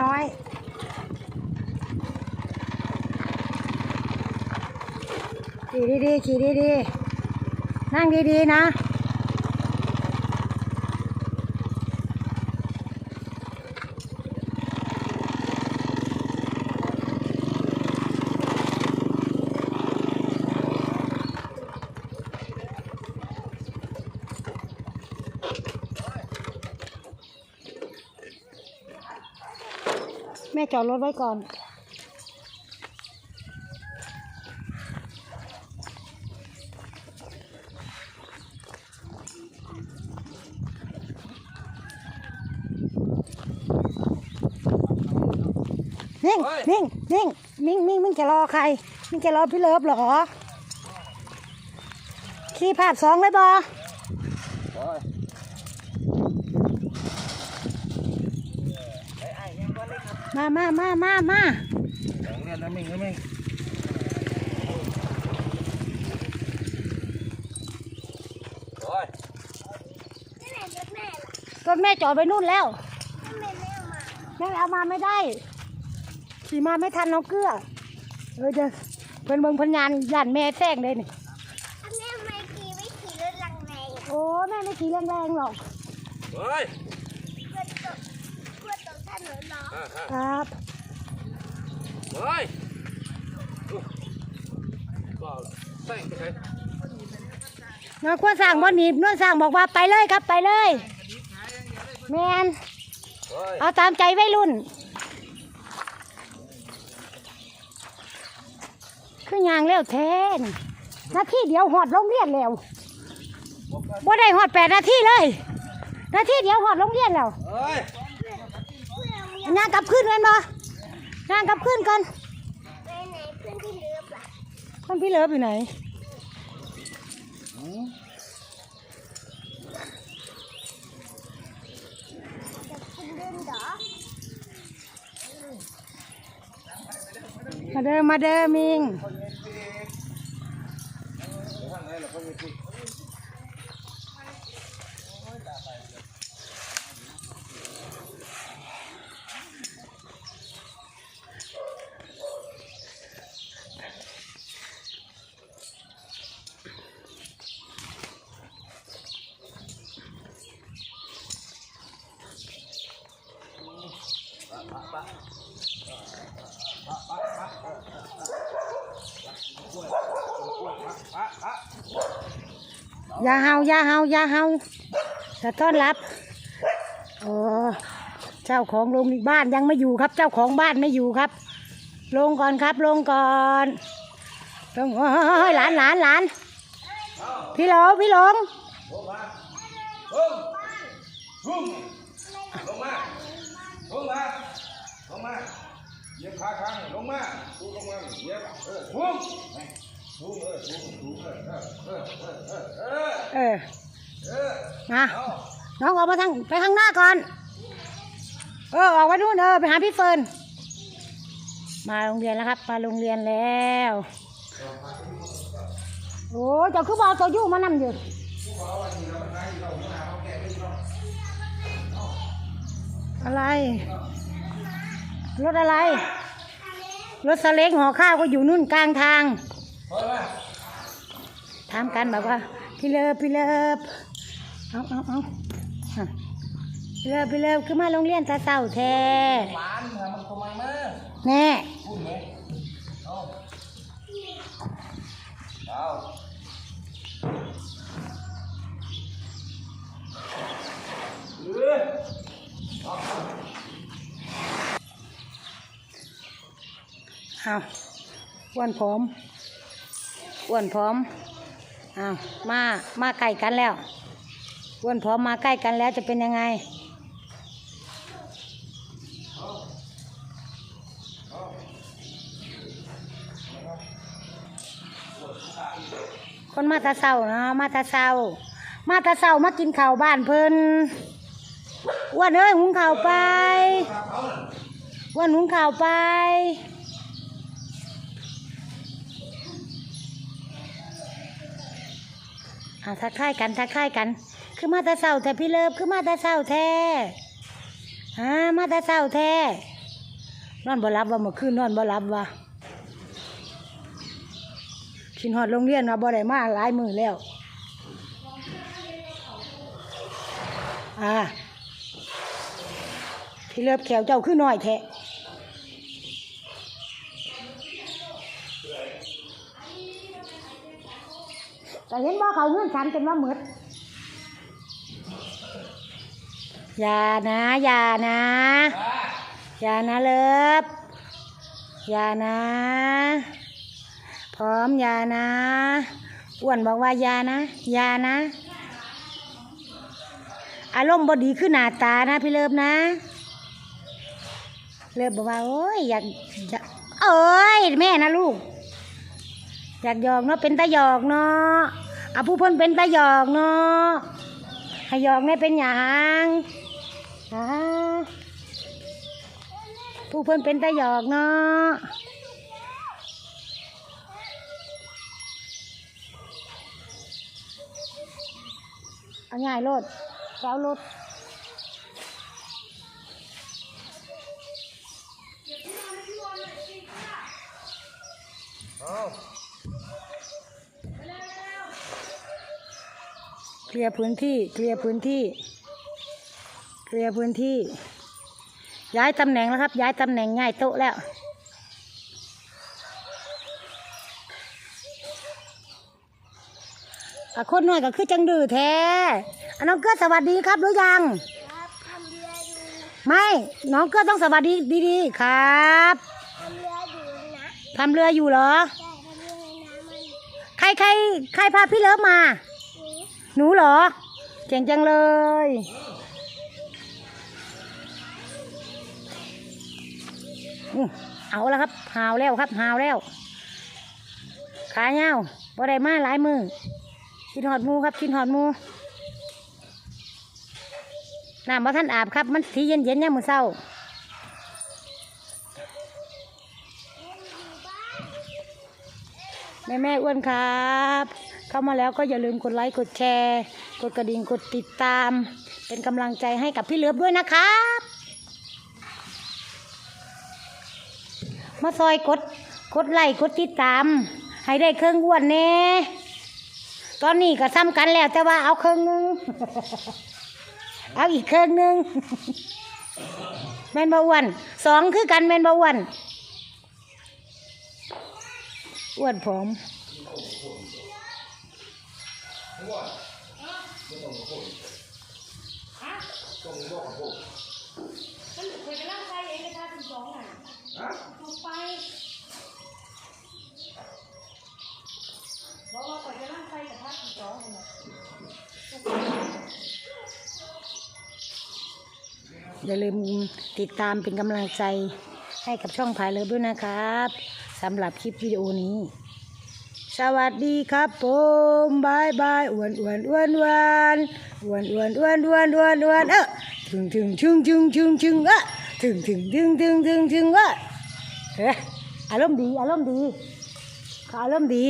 น้อย ขี่ดีๆ ขี่ดีๆ นั่งดีๆ นะ แม่จอดรถไว้ก่อน นิ่งเฮ้ย นิ่งนิ่งมิ่งมิ่งมิ่งจะรอใครมิ่งจะรอพี่เลิฟเหรอ ขี่ภาพสองเลยบอ โอ้ย มามามามามาสองเรียนนะมิงนะมิงโอ้ยรถแม่จอดไปนู่นแล้วทำไมไม่เอามาแม่เอามาไม่ได้ขี่มาไม่ทันน้องเกลือเออเดี๋ยวเพิ่นเบิ่งเพันยานยันแม่แซงเลยนี่ทำไมไม่ขี่ไม่ขี่รถลังแรงโอ้แม่ไม่ขี่แรงๆหรอกโอ้ย เพื่อตกเพื่อตกถนนเหรอ อ่าฮะ ครับโอ้ยอุ๊ยบ้าละแป้งไปไหนน้องควรสั่งบ่หนีบนวลสั่งบอกว่าไปเลยครับไปเลยแมนโอ้ยเอาตามใจวัยรุ่นคือยางแล้วแทนนาทีเดียวหอดโรงเรียนแล้วบ่ได้หอดแปดนาทีเลย นาทีเดียวหอดโรงเรียนแล้วโอ้ย งานกลับขึ้นกันบ่งานกลับขึ้นกันไปไหนเพื่อนที่เลือบล่ะคนพี่เลิฟอยู่ไหนจะกินเดินมาเด้อมาเด้อมิง ย่าเฮาอย่าเฮาอย่าเฮาจะต้อนรับโอ้เจ้าของโรงบ้านยังไม่อยู่ครับ เจ้าของบ้านไม่อยู่ครับ ลงก่อนครับ ลงก่อนลงโอ้ยหลานหลานหลานพี่หลงพี่หลงพุ่งพุ่งลงมาลงมา ลงมาเหยียบขาข้างลงมาพุ่งลงมาเหยียบเออพุ่งพุ่งเออพุ่งพุ่งเออเออเออเออเออเออเออมาเอาน้องออกมาทางไปข้างหน้าก่อน เออออกมานู่นเออไปหาพี่เฟิร์นมาโรงเรียนแล้วครับมาโรงเรียนแล้วโอ้เจ้าคือบอกตัวอยู่มานำอยู่อะไร รถอะไร รถสเล็กห่อข้าวก็อยู่นู่นกลางทางพอแล้วถามกันแบบว่า พี่เลิฟพี่เลิฟเอาเอาเอาอะพี่เลิฟพี่เลิฟคือมาโรงเรียนตาเต่าแท้หวานทำมันทำไมมาแน่ พุ่งไหมเอาเอาเออ เอาอ้วนผอมอ้วนผอมเอามามาใกล้กันแล้วอ้วนผอมมาใกล้กันแล้วจะเป็นยังไงคนมาตาเศร้าเนาะมาตาเศร้า มาตาเศร้ามากินข้าวบ้านเพิ่นอ้วนเอ้ยหุงข้าวไปอ้วนหุงข้าวไป อาทักทายกันทักทายกัน คือมาตาเศร้าแต่พี่เลิฟคือมาตาเศร้าแท้ฮะมาตาเศร้าแท้นอนบ่รับว่าเมื่อคืนนอนบ่รับว่าขินหอดโรงเรียนว่าบ่ได้มาหลายมือแล้วอ่าพี่เลิฟแขวเจ้าคือน้อยแท้ แต่เห็นว่าเขาเงื่อนฉันกันว่าเหมือดอย่านะอย่านะอย่านะเลิฟอย่านะ พร้อมอย่านะอ้วนบอกว่าอย่านะอย่านะ อารมณ์บดีขึ้นหน้าตานะพี่เลิฟนะ เลิฟบอกว่าโอ้ยยากอยากเอ้ยแม่นะลูก อยากหยอกเนาะเป็นตาหยอกเนาะเอาผู้เพิ่นเป็นตาหยอกเนาะให้หยอกเนี่เป็นหยังผู้เพิ่นเป็นตาหยอกเนาะเอาง่ายโลดเจ้ารถเอา เคลียร์พื้นที่ เคลียร์พื้นที่ เคลียร์พื้นที่ ย้ายตำแหน่งแล้วครับ ย้ายตำแหน่งง่ายโต๊ะแล้วอะคนน้อยก็คือจังดื้อแท้อะน้องเกื้อสวัสดีครับหรือยังครับทำเรือดูไม่ น้องเกื้อต้องสวัสดีดีๆครับทำเรือดูนะทำเรืออยู่เหรอใช่ทำเรือในน้ำมันใครใครใครพาพี่เลิฟมานี้ หนูเหรอ เก่งจังเลย เอาแล้วครับหาวแล้วครับหาวแล้ว ขาเงาบ่ได้มาหลายมือกินหอดมูครับกินหอดมูน้ำมาท่านอาบครับ มันทีเย็นเย็นเนี่ยมือเศร้าแม่แม่อ้วนครับ เข้ามาแล้วก็อย่าลืมกดไลค์กดแชร์ กดกระดิ่งกดติดตาม เป็นกำลังใจให้กับพี่เลือบด้วยนะครับ มาซอยกดกดไลค์กดติดตาม ให้ได้เครื่องอ้วนแน่ตอนนี้ก็ซ้ำกันแล้วแต่ว่าเอาเครื่องหนึงเอาอีกเครื่องหนึงแมนบ่อ้วนสองคือกันแมนบ่อ้วนอ้วนผอม ว่าไม่ต้องมาพูดฮะต้องมาบอกมาพูดก็นูเคยไปร่างกายเองกระทะคุณสองอะฮะถูกไปบอกว่าก่อนจะร่างกายกระทระคุณสองเลยถูอย่าลืมติดตามเป็นกำลังใจให้กับช่องผายเลิฟด้วยนะครับสำหรับคลิปวิดีโอนี้ วัสดีครับผมบายบายอ้วนอ้วนอ้วนอ้วนอ้วนอ้วนอ้วนอ้วนอ้วนอ้วนเออถึงถึงชึงชึงชึงชึงเออถึงถึงถึงถึงถึงถึงเออเฮ้ยอารมณ์ดีอารมณ์ดีอารมณ์ดี